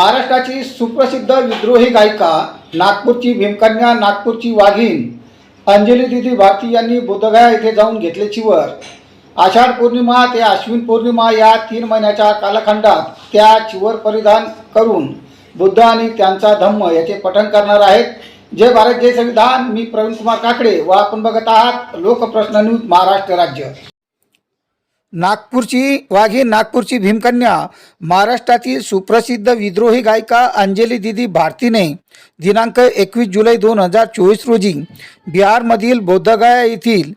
महाराष्ट्राची सुप्रसिद्ध विद्रोही गायिका नागपूरची भीमकन्या नागपूरची वाघीण अंजली दिदी भारती यांनी बुद्धगया येथे जाऊन घेतल्याची वर. आषाढ पौर्णिमा ते अश्विन पौर्णिमा या तीन महिन्याच्या कालखंडात त्या चिवर परिधान करून बुद्ध आणि त्यांचा धम्म याचे पठण करणार आहेत. जय भारत जय संविधान. मी प्रवीण कुमार काकडे. व आपण बघत आहात लोकप्रश्न न्यूज महाराष्ट्र राज्य. नागपूरची वाघी नागपूरची भीमकन्या महाराष्ट्रातील सुप्रसिद्ध विद्रोही गायिका अंजली दिदी भारतीने दिनांक एकवीस जुलै दोन हजार चोवीस रोजी बिहारमधील बौद्धगया येथील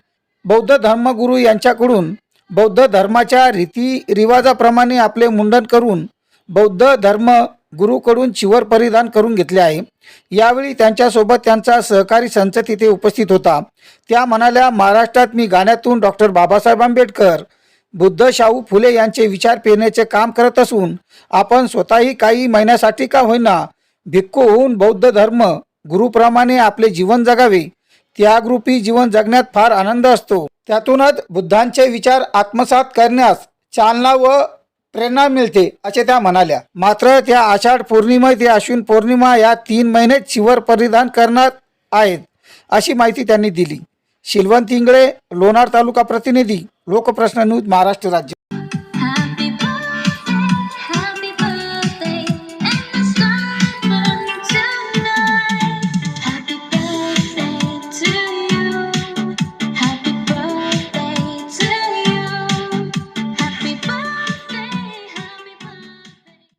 बौद्ध धर्मगुरू यांच्याकडून बौद्ध धर्माच्या रीतिरिवाजाप्रमाणे आपले मुंडन करून बौद्ध धर्म गुरुकडून शिवर परिधान करून घेतले आहे. यावेळी त्यांच्यासोबत त्यांचा सहकारी संच तिथे उपस्थित होता. त्या म्हणाल्या महाराष्ट्रात मी गाण्यातून डॉक्टर बाबासाहेब आंबेडकर बुद्ध शाहू फुले यांचे विचार पेरण्याचे काम करत असून आपण स्वतःही काही महिन्यासाठी का होईना भिक्खू होऊन बौद्ध धर्म गुरुप्रमाणे आपले जीवन जगावे. त्यागरूपी जीवन जगण्यात फार आनंद असतो. त्यातूनच बुद्धांचे विचार आत्मसात करण्यास चालना व प्रेरणा मिळते असे त्या म्हणाल्या. मात्र त्या आषाढ पौर्णिमा ते अश्विन पौर्णिमा या तीन महिने शिवर परिधान करणार आहेत अशी माहिती त्यांनी दिली. शिलवंत इंगळे लोणार तालुका प्रतिनिधी लोकप्रश्न न्यूज महाराष्ट्र राज्य.